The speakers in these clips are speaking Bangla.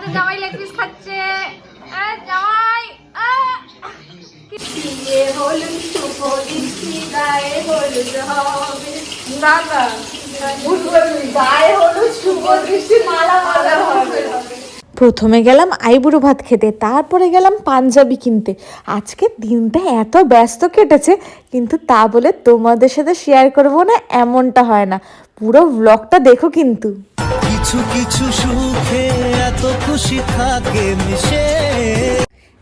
আমাদের জামাই লেগ পিস খাচ্ছে জামাই প্রথমে গেলাম আইবুড়ো ভাত খেতে তারপরে গেলাম পাঞ্জাবি কিনতে। আজকে দিনটা এত ব্যস্ত কেটেছে কিন্তু তা বলে তোমাদের সাথে শেয়ার করব না এমনটা হয় না। পুরো ব্লগটা দেখো কিন্তু। কিছু কিছু সুখে এত খুশি থাকে মিশে।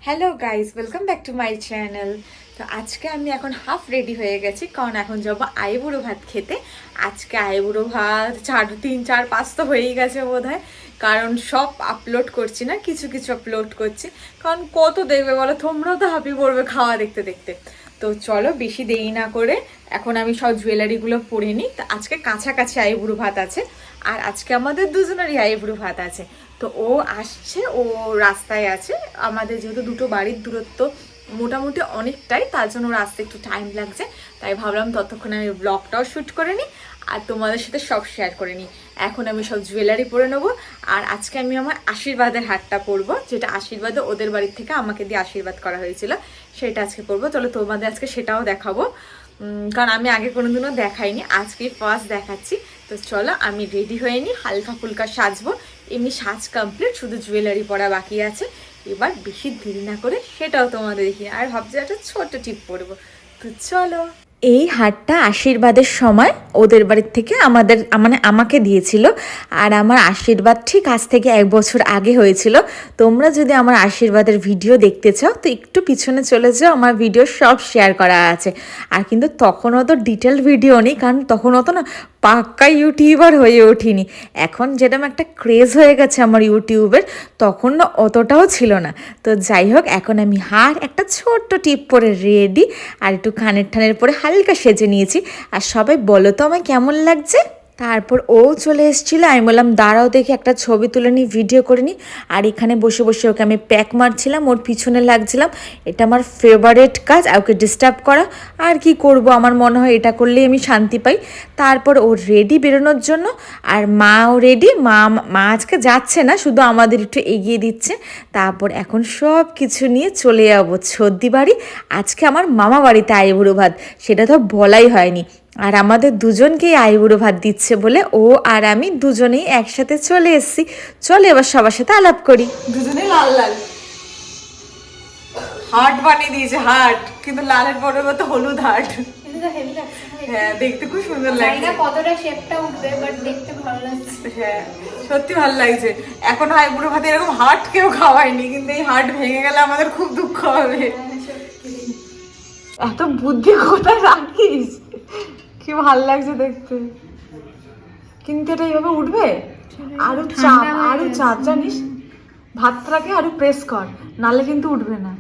Hello guys welcome back to my channel তো আজকে আমি এখন হাফ রেডি হয়ে গেছি, কারণ এখন যাব আইবুড়ো ভাত খেতে। আজকে আইবুড়ো ভাত, চার, তিন, চার, পাঁচ তো হয়েই গেছে বোধ কারণ সব আপলোড করছি না, কিছু কিছু আপলোড করছি। কারণ কত দেখবে বলো, তোমরাও তো হাঁপি পড়বে খাওয়া দেখতে দেখতে। তো চলো, বেশি দেরি না করে এখন আমি সব জুয়েলারিগুলো পরে নিই। তো আজকে কাছাকাছি আইবুড়ো ভাত আছে, আর আজকে আমাদের দুজনেরই আইবুড়ো ভাত আছে। তো ও আসছে, ও রাস্তায় আছে। আমাদের যেহেতু দুটো বাড়ির দূরত্ব মোটামুটি অনেকটাই, তার জন্য ওর আসতে একটু টাইম লাগছে। তাই ভাবলাম ততক্ষণে আমি ব্লগটাও শ্যুট করে নিই, আর তোমাদের সাথে সব শেয়ার করে নিই। এখন আমি সব জুয়েলারি পরে নেব, আর আজকে আমি আমার আশীর্বাদের হারটা পরবো, যেটা আশীর্বাদে ওদের বাড়ির থেকে আমাকে দিয়ে আশীর্বাদ করা হয়েছিল, সেটা আজকে পরবো। চলো তোমাদের আজকে সেটাও দেখাবো। কারণ আমি আগে কোনোদিনও দেখাইনি, আজকে ফার্স্ট দেখাচ্ছি। তো চলো, আমি রেডি হয়ে নিই, হালকা ফুলকা সাজবো। এমনি সাজ কমপ্লিট শুধু জুয়েলারি পরা বাকি আছে। এবার বেশি দেরি না করে সেটাও তোমাদের দেখি আর ভাবছি একটা ছোট্ট টিপ পরবো। তো চলো। এই হারটা আশীর্বাদের সময় ওদের বাড়ির থেকে আমাদের মানে আমাকে দিয়েছিল। আর আমার আশীর্বাদ ঠিক আজ থেকে এক বছর আগে হয়েছিল। তোমরা যদি আমার আশীর্বাদের ভিডিও দেখতে চাও, তো একটু পিছনে চলে যাও, আমার ভিডিও সব শেয়ার করা আছে। আর কিন্তু তখন অত ডিটেল ভিডিও নেই, কারণ তখন অত না পাক্কা ইউটিউবার হয়ে ওঠিনি। এখন যেরকম একটা ক্রেজ হয়ে গেছে আমার ইউটিউবের, তখন না অতটাও ছিল না। তো যাই হোক, এখন আমি হার একটা ছোট্ট টিপ পরে রেডি আর একটু খানের ঠানের পরে হালকা সেজে নিয়েছি। আর সবাই বলো তো আমায় কেমন লাগছে? তারপর ও চলে এসেছিল। আমি বললাম, দাঁড়াও দেখে, একটা ছবি তুলে নিই ভিডিও করে নিই। আর এখানে বসে বসে ওকে আমি প্যাক মারছিলাম, ওর পিছনে লাগছিলাম। এটা আমার ফেভারেট কাজ ওকে ডিস্টার্ব করা। আর কি করব, আমার মনে হয় এটা করলেই আমি শান্তি পাই। তারপর ও রেডি বেরোনোর জন্য, আর মাও রেডি মা মা আজকে যাচ্ছে না, শুধু আমাদের একটু এগিয়ে দিচ্ছে। তারপর এখন সব কিছু নিয়ে চলে যাব সর্দি বাড়ি। আজকে আমার মামা বাড়িতে আইবুড়ো ভাত, সেটা তো বলাই হয়নি। আর আমাদের দুজনকেই আইবুড়ো ভাত দিচ্ছে বলে ও আর আমি দুজনেই একসাথে চলে এসেছি। চলে এবার সবার সাথে আলাপ করি। দুজনে লাল লাল। হার্ট বানিয়ে দিয়েছে হার্ট কিন্তু লালের পরের মতো হলুদ হার্ট হ্যাঁ দেখতে খুব সুন্দর লাগছে। কতটা শেপটা উঠবে বাট দেখতে ভালো লাগছে। হ্যাঁ সত্যি ভালো লাগছে। এখন হয় বুড়ো ভাতে এরকম হার্ট কেউ খাওয়ায়নি কিন্তু এই হার্ট ভেঙে গেলে আমাদের খুব দুঃখ হবে। এত বুদ্ধি কোথায় রাখিস? কি ভালো লাগছে দেখতে। কিন্তু এটা এইভাবে উঠবে? আরও চাপ আরও চাপ জানিস? ভাতটাকে আরও প্রেস কর নালে কিন্তু উঠবে না।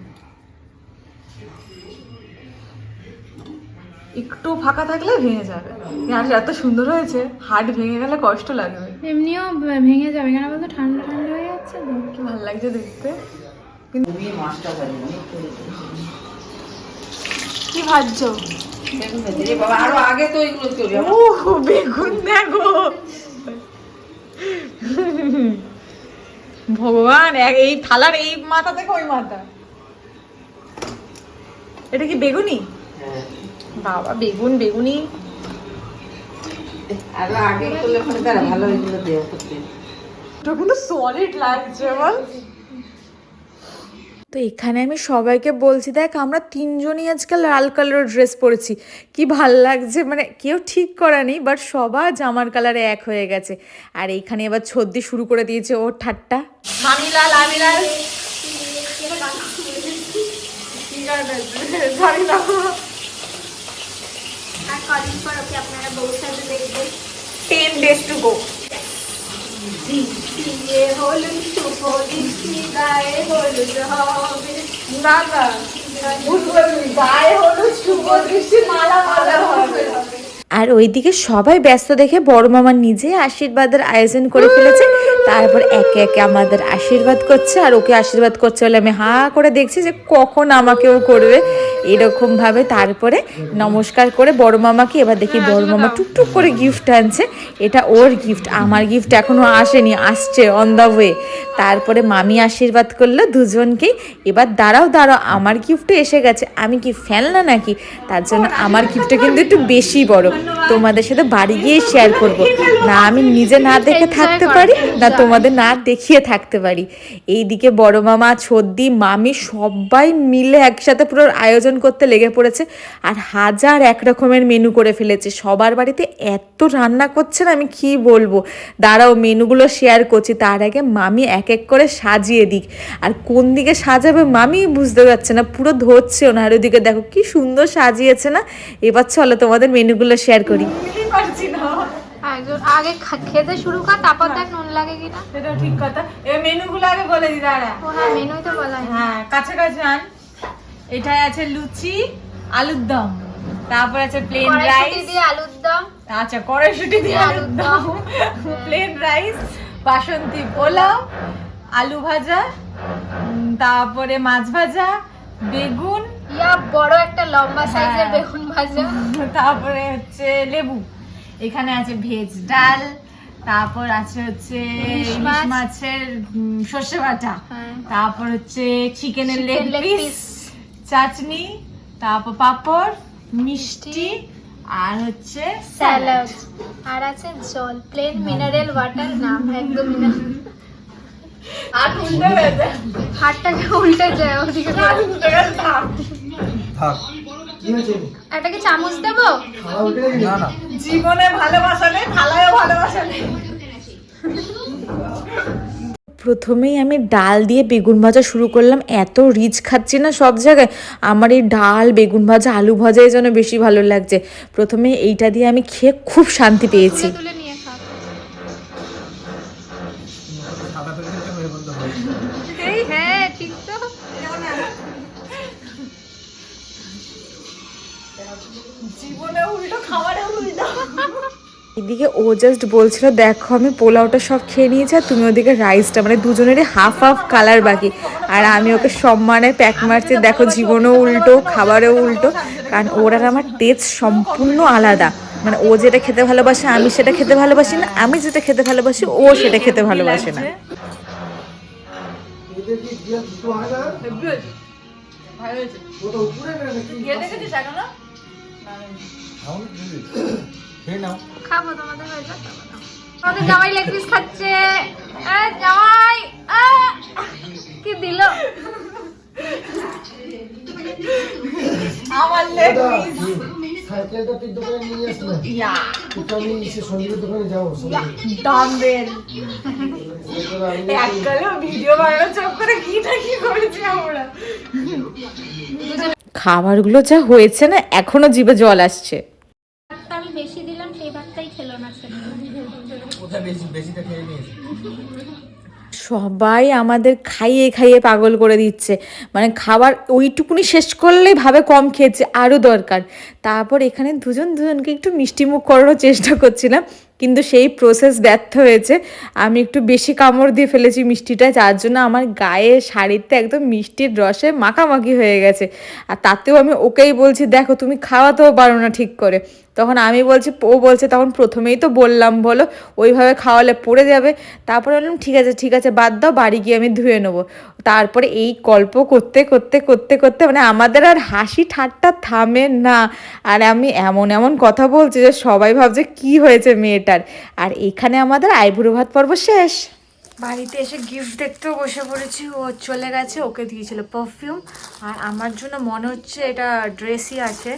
একটু ফাঁকা থাকলে ভেঙে যাবে। আর এত সুন্দর হয়েছে। হাট ভেঙে গেলে কষ্ট লাগবে। এমনিও ভেঙে যাবে। কেন বলতো? ঠান্ডা ঠান্ডা হয়ে যাচ্ছে কি ভালো লাগছে দেখতে? কি ভাজছো আরও আগে তো এগুলো তৈরি হবে। উহ, বেগুন দেখো ভগবান এই থালার এই মাথা থেকে ওই মাথা। এটা কি বেগুনি? বাবা বেগুন বেগুনি। আরও আগে করলে ভালো এগুলো দেওয়া করতে। কিন্তু সলিড লাগছে বল। তো এখানে আমি সবাইকে বলছি দেখ আমরা তিনজনই আজকে লাল কালারের ড্রেস পরেছি। কি ভালো লাগছে? মানে কেউ ঠিক করা নেই বাট সবার জামার কালারে এক হয়ে গেছে। আর এইখানে এবার ছদ্দি শুরু করে দিয়েছে ওর ঠাট্টা। আপনারা বউ সাথে দেখবেন। টেন ডেজ টু গো বিয়ে হলুদ শুভ দৃষ্টি গায়ে হলুদ হবে। না না গায়ে হলুদ শুভ দৃষ্টি মালা মালা হবে। আর ওইদিকে সবাই ব্যস্ত দেখে বড় মামা নিজে আশীর্বাদের আয়োজন করে ফেলেছে। তারপর একে একে আমাদের আশীর্বাদ করছে আর ওকে আশীর্বাদ করছে বলে আমি হা করে দেখছি যে কখন আমাকেও করবে এরকম ভাবে তারপরে নমস্কার করে বড় মামাকে এবার দেখি বড় মামা টুকটুক করে গিফট আনছে। এটা ওর গিফট আমার গিফট এখনও আসেনি, আসছে অন দ্য ওয়ে তারপরে মামি আশীর্বাদ করল দুজনকেই। এবার দাঁড়াও দাঁড়াও, আমার গিফটও এসে গেছে। আমি কি ফেলনা নাকি? তার জন্য আমার গিফটটা কিন্তু একটু বেশি বড়। তোমাদের সাথে বাড়ি গিয়ে শেয়ার করব। না আমি নিজে না দেখে থাকতে পারি না তোমাদের না দেখিয়ে থাকতে পারি। এইদিকে বড় মামা ছদ্দি মামি সবাই মিলে একসাথে পুরো আয়োজন করতে লেগে পড়েছে আর হাজার এক রকমের মেনু করে ফেলেছে। সবার বাড়িতে এত রান্না করছে না আমি কি বলব? দাঁড়াও মেনুগুলো শেয়ার করছি। তার আগে মামি এক এক করে সাজিয়ে দিক। আর কোন দিকে সাজাবে মামি বুঝতে পারছে না পুরো ধরছে ওনার ওদিকে। দেখো কি সুন্দর সাজিয়েছে না? এবার চলো তোমাদের মেনুগুলো শেয়ার করি। আগে খেতে শুরু কর তারপর দেখ নুন লাগে কিনা। সেটা ঠিক কথা। এবার মেনুগুলো আগে বলে দি দাঁড়া। হ্যাঁ মেনুই তো বলা। হ্যাঁ কাছাকাছি আন। এটাই আছে লুচি আলুর দম। তারপর আছে প্লেন রাইস দিয়ে আলুর দম। আচ্ছা কড়াইশুটি দিয়ে আলুর দম। প্লেন রাইস বাসন্তী পোলাও আলু ভাজা তারপরে মাছ ভাজা বেগুন ইয়া বড় একটা লম্বা সাইজের হ্যাঁ। বেগুন ভাজা। তারপরে হচ্ছে লেবু। এখানে আছে ভেজ ডাল তারপর আছে হচ্ছে ইলিশ মাছের সর্ষে বাটা। হ্যাঁ। তারপর হচ্ছে চিকেনের লেগ পিস চাটনি তারপর পাঁপড় মিষ্টি আর হচ্ছে স্যালাড। আর আছে জল প্লেন মিনারেল ওয়াটার না একদম mineral- আর উল্টে গেছে হাতটাকে উল্টে যায় ওদিকে থাক। একটা কি চামচ দেবো? জীবনে ভালোবাসা নেই থালায়ও ভালোবাসা নেই। প্রথমেই আমি ডাল দিয়ে বেগুন ভাজা শুরু করলাম। এত রিচ খাচ্ছি না সব জায়গায়। আমার এই ডাল বেগুন ভাজা আলু ভাজাই যেন বেশি ভালো লাগছে। প্রথমে এইটা দিয়ে আমি খেয়ে খুব শান্তি পেয়েছি। এদিকে ও জাস্ট বলছিল দেখো আমি পোলাওটা সব খেয়ে নিয়েছি আর তুমি ওদিকে রাইসটা মানে দুজনেরই হাফ হাফ কালার বাকি। আর আমি ওকে সম্মানে প্যাক মারছি দেখো জীবনও উল্টো খাবারেও উল্টো। কারণ ওর আর আমার টেস্ট সম্পূর্ণ আলাদা। মানে ও যেটা খেতে ভালোবাসে আমি সেটা খেতে ভালোবাসি না। আমি যেটা খেতে ভালোবাসি ও সেটা খেতে ভালোবাসে না। ভালো হয়েছে। খেয়ে এখনও খাব তোমাদের হয়ে নাও। আমাদের জামাই লেগ পিস খাচ্ছে। জামাই কি দিল? আমার লেগ সাইকেলটা তুই দোকানে নিয়ে আসলে। ইয়া। তো আমি সে সঞ্জীবের দোকানে যাব ডাম্বেল এককালেও ভিডিও বানানোর চোখ করে কি না কি করেছি আমরা। খাবারগুলো যা হয়েছে না এখনও জিভে জল আসছে ভাতটা আমি বেশি দিলাম সেই ভাতটাই খেলো না সে সবাই আমাদের খাইয়ে খাইয়ে পাগল করে দিচ্ছে। মানে খাবার ওইটুকুনি শেষ করলেই ভাবে কম খেয়েছে আরও দরকার। তারপর এখানে দুজন, দুজনকে একটু মিষ্টিমুখ করারও চেষ্টা করছিলাম, কিন্তু সেই প্রসেস ব্যর্থ হয়েছে। আমি একটু বেশি কামড় দিয়ে ফেলেছি মিষ্টিটা, যার জন্য আমার গায়ে শাড়িতে একদম মিষ্টির রসে মাখামাখি হয়ে গেছে। আর তাতেও আমি ওকেই বলছি, দেখো, তুমি খাওয়াতেও পারো না ঠিক করে। তখন আমি বলছি, ও বলছে, তখন প্রথমেই তো বললাম, বলো, ওইভাবে খাওয়ালে পড়ে যাবে। তারপরে বললাম, ঠিক আছে ঠিক আছে, বাদ দাও, বাড়ি গিয়ে আমি ধুয়ে নেব। তারপরে এই গল্প করতে করতে করতে করতে মানে আমাদের আর হাসি ঠাট্টা থামে না। আর আমি এমন এমন কথা বলছি যে সবাই ভাবছে, কি হয়েছে মেয়েটার? আর এখানে আমাদের আইবুড়ো ভাত পর্ব শেষ। বাড়িতে এসে গিফট দেখতেও বসে পড়েছি। ও চলে গেছে, ওকে দিয়েছিল পারফিউম আর আমার জন্য মনে হচ্ছে এটা ড্রেসই আছে।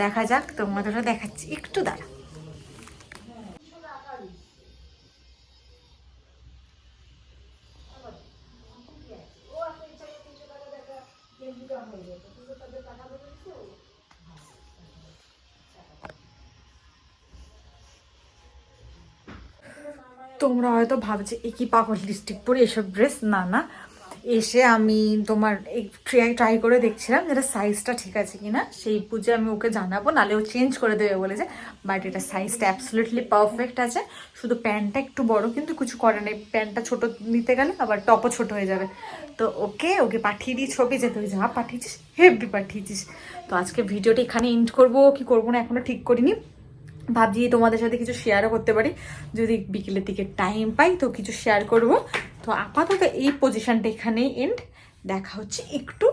দেখা যাক, তোমাদের দেখাচ্ছি। একটু দাঁড়া তোমরা হয়তো ভাবছে, এ কি পাগল লিপস্টিক পরে এসব ড্রেস না না। এসে আমি তোমার এই ট্রাই ট্রাই করে দেখছিলাম যেটা সাইজটা ঠিক আছে কিনা। সেই পুজো আমি ওকে জানাব, নাহলে ও চেঞ্জ করে দেবে বলেছে বাট এটা সাইজটা অ্যাবসলিউটলি পারফেক্ট আছে। শুধু প্যান্টটা একটু বড়, কিন্তু কিছু করে নেই। প্যান্টটা ছোট নিতে গেলে আবার টপও ছোট হয়ে যাবে। তো ওকে ওকে পাঠিয়ে দিই ছবি যে, তুই যা পাঠিয়েছিস, হেভি পাঠিয়েছিস। তো আজকে ভিডিওটা এখানে এন্ড করব। কি করব না এখনও ঠিক করিনি। ভাবছি তোমাদের সাথে কিছু শেয়ারও করতে পারি। যদি বিকেলের দিকে টাইম পাই, তো কিছু শেয়ার করব। তো আপাতত এই পজিশনটা এখানেই এন্ড দেখা হচ্ছে একটু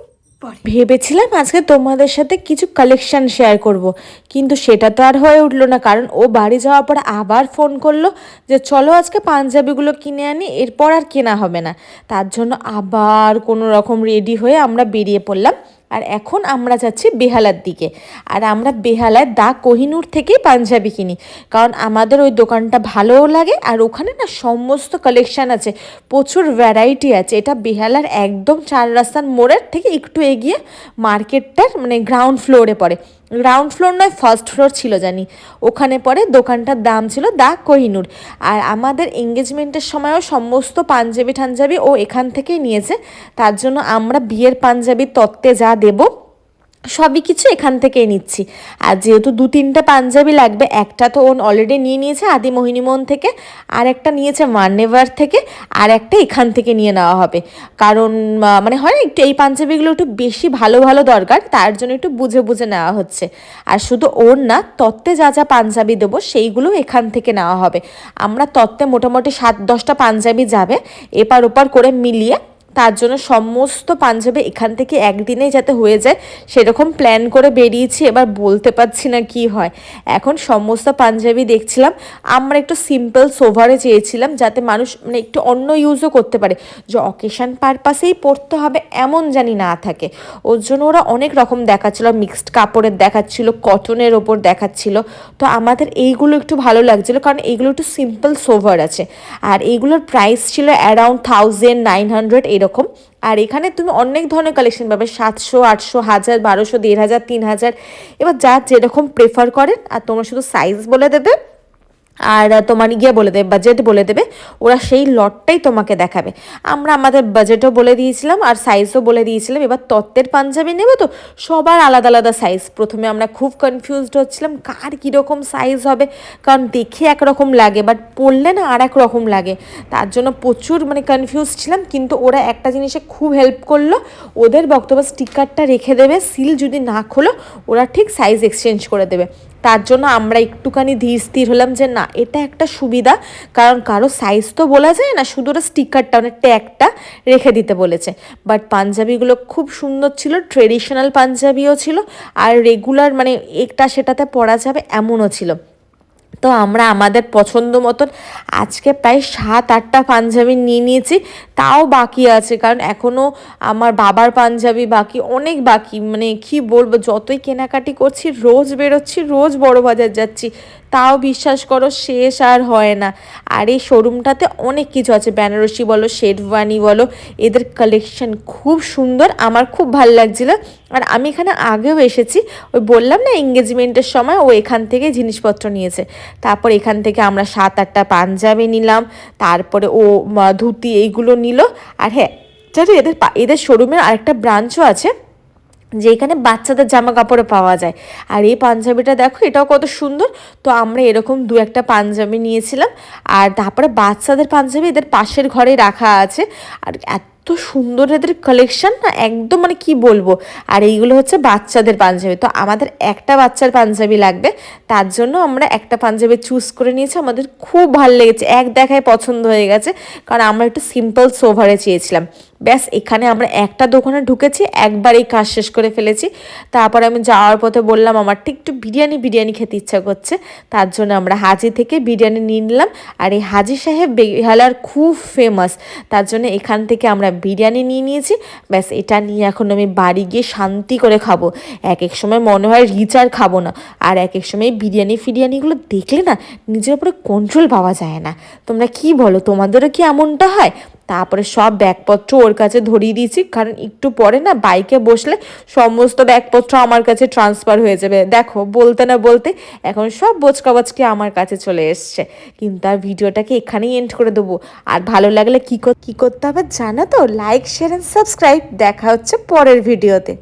ভেবেছিলাম আজকে তোমাদের সাথে কিছু কালেকশন শেয়ার করব। কিন্তু সেটা তো আর হয়ে উঠল না, কারণ ও বাড়ি যাওয়ার পর আবার ফোন করল যে, চলো আজকে পাঞ্জাবিগুলো কিনে আনি, এরপর আর কেনা হবে না। তার জন্য আবার কোনো রকম রেডি হয়ে আমরা বেরিয়ে পড়লাম। আর এখন আমরা যাচ্ছি বেহালার দিকে। আর আমরা বেহালায় দা কোহিনুর থেকেই পাঞ্জাবি কিনি। কারণ আমাদের ওই দোকানটা ভালোও লাগে আর ওখানে না সমস্ত কালেকশান আছে, প্রচুর ভ্যারাইটি আছে। এটা বেহালার একদম চার রাস্তার মোড়ের থেকে একটু এগিয়ে মার্কেটটার মানে গ্রাউন্ড ফ্লোরে পড়ে। গ্রাউন্ড ফ্লোর নয় ফার্স্ট ফ্লোর ছিল জানি। ওখানে পরে দোকানটার দাম ছিল দা কোহিনুর। আর আমাদের এঙ্গেজমেন্টের সময়ও সমস্ত পাঞ্জাবি ঠাঞ্জাবি ও এখান থেকেই নিয়েছে। তার জন্য আমরা বিয়ের পাঞ্জাবির তত্ত্বে যা দেবো সবই কিছু এখান থেকেই নিচ্ছি। আর যেহেতু দু তিনটে পাঞ্জাবি লাগবে, একটা তো ওন অলরেডি নিয়ে নিয়েছে আদি মোহিনীমোহন থেকে, আর একটা নিয়েছে মান্নেভার থেকে, আর একটা এখান থেকে নিয়ে নেওয়া হবে। কারণ মানে হয় একটু এই পাঞ্জাবিগুলো একটু বেশি ভালো ভালো দরকার, তার জন্য একটু বুঝে বুঝে নেওয়া হচ্ছে। আর শুধু ওর না, তত্ত্বে যা যা পাঞ্জাবি দেবো সেইগুলো এখান থেকে নেওয়া হবে। আমরা তত্ত্বে মোটামুটি সাত দশটা পাঞ্জাবি যাবে, এপার ওপার করে মিলিয়ে তার জন্য সমস্ত পাঞ্জাবি এখান থেকে একদিনেই যাতে হয়ে যায়, সেরকম প্ল্যান করে বেরিয়েছি, এবার বলতে পারছি না কি হয়। এখন সমস্ত পাঞ্জাবি দেখছিলাম, আমরা একটু সিম্পল সোভারে চেয়েছিলাম, যাতে মানুষ মানে একটু অন্য ইউজও করতে পারে। যে অকেশন পারপাসেই পরতে হবে এমন জানি না থাকে। ওর জন্য ওরা অনেক রকম দেখাচ্ছিল মিক্সড কাপড়ের দেখাচ্ছিল কটনের ওপর দেখাচ্ছিল। তো আমাদের এইগুলো একটু ভালো লাগছিল, কারণ এইগুলো একটু সিম্পল সোভার আছে। আর এইগুলোর প্রাইস ছিল অ্যারাউন্ড থাউজেন্ড নাইন হান্ড্রেড এরকম আর এখানে তুমি অনেক ধরনের কালেকশন পাবে, সাতশো, আটশো, হাজার, বারোশো, দেড় হাজার, তিন হাজার। এবার যা যেরকম প্রেফার করেন, আর তোমরা শুধু সাইজ বলে দেবে। আর তোমার গিয়ে বলে দেবে বাজেট বলে দেবে, ওরা সেই লটটাই তোমাকে দেখাবে। আমরা আমাদের বাজেটও বলে দিয়েছিলাম আর সাইজও বলে দিয়েছিলাম, এবার তত্ত্বের পাঞ্জাবি নেবে তো, সবার আলাদা আলাদা সাইজ প্রথমে আমরা খুব কনফিউজড হচ্ছিলাম, কার কীরকম সাইজ হবে? কারণ দেখে একরকম লাগে বাট পরলে না আর এক রকম লাগে। তার জন্য প্রচুর মানে কনফিউজ ছিলাম, কিন্তু ওরা একটা জিনিসে খুব হেল্প করল, ওদের বক্তব্য স্টিকারটা রেখে দেবে সিল যদি না খোলো, ওরা ঠিক সাইজ এক্সচেঞ্জ করে দেবে। তার জন্য আমরা একটুখানি ধীর স্থির হলাম যে না, এটা একটা সুবিধা। কারণ কারও সাইজ তো বলা যায় না, শুধু ওরা স্টিকারটা মানে ট্যাগটা রেখে দিতে বলেছে। বাট পাঞ্জাবিগুলো খুব সুন্দর ছিল ট্রেডিশনাল পাঞ্জাবিও ছিল, আর রেগুলার মানে একটা সেটাতে পরা যাবে এমনও ছিল। তো আমরা আমাদের পছন্দ মতন আজকে প্রায় সাত, আটটা পাঞ্জাবি নিয়ে নিয়েছি, তাও বাকি আছে। কারণ এখনও আমার বাবার পাঞ্জাবি বাকি, অনেক বাকি। মানে কি বলব, যতই কেনাকাটি করছি, রোজ বেরোচ্ছি, রোজ বড় বাজার যাচ্ছি। তাও বিশ্বাস করো শেষ আর হয় না। আর এই শোরুমটাতে অনেক কিছু আছে। বেনারসি বলো শেরওয়ানি বলো, এদের কালেকশন খুব সুন্দর, আমার খুব ভালো লাগছিল। আর আমি এখানে আগেও এসেছি, ওই বললাম না এঙ্গেজমেন্টের সময় ও এখান থেকে জিনিসপত্র নিয়েছে। তারপর এখান থেকে আমরা সাত আটটা পাঞ্জাবি নিলাম, তারপরে ও ধুতি এইগুলো নিল। আর হ্যাঁ এদের এদের শোরুমের আরেকটা ব্রাঞ্চও আছে যে এখানে বাচ্চাদের জামা কাপড়ে পাওয়া যায়। আর এই পাঞ্জাবিটা দেখো, এটাও কত সুন্দর। তো আমরা এরকম দু একটা পাঞ্জাবি নিয়েছিলাম। আর তারপরে বাচ্চাদের পাঞ্জাবি এদের পাশের ঘরে রাখা আছে। আর এত সুন্দর এদের কালেকশন না, একদম মানে কি বলব? আর এইগুলো হচ্ছে বাচ্চাদের পাঞ্জাবি। তো আমাদের একটা বাচ্চার পাঞ্জাবি লাগবে। তার জন্য আমরা একটা পাঞ্জাবি চুজ করে নিয়েছি। আমাদের খুব ভালো লেগেছে। এক দেখায় পছন্দ হয়ে গেছে। কারণ আমরা একটু সিম্পল সোভারে চেয়েছিলাম। ব্যাস, এখানে আমরা একটা দোকানে ঢুকেছি একবারেই কাজ শেষ করে ফেলেছি। তারপরে আমি যাওয়ার পথে বললাম, আমার ঠিক একটু বিরিয়ানি বিরিয়ানি খেতে ইচ্ছা করছে। তার জন্য আমরা হাজি থেকে বিরিয়ানি নিয়ে নিলাম। আর এই হাজি সাহেব বেহালার খুব ফেমাস তার জন্য এখান থেকে আমরা বিরিয়ানি নিয়ে নিয়েছি। ব্যাস, এটা নিয়ে এখন আমি বাড়ি গিয়ে শান্তি করে খাব। এক এক সময় মনে হয় রিচ আর খাব না। আর এক এক সময় বিরিয়ানি ফিরিয়ানিগুলো দেখলে না, নিজের উপরে কন্ট্রোল পাওয়া যায় না। তোমরা কি বলো, তোমাদেরও কি এমনটা হয়? তারপরে সব ব্যাগপত্র ওর কাছে ধরিয়ে দিয়েছি। কারণ একটু পরে না বাইকে বসলে সমস্ত ব্যাগপত্র আমার কাছে ট্রান্সফার হয়ে যাবে। দেখো, বলতে না বলতে এখন সব বোচকা বচকি আমার কাছে চলে এসছে। কিন্তু আর ভিডিওটাকে এখানেই এন্ড করে দেবো। আর ভালো লাগলে কী কী করতে হবে জানো তো? লাইক শেয়ার অ্যান্ড সাবস্ক্রাইব দেখা হচ্ছে পরের ভিডিওতে।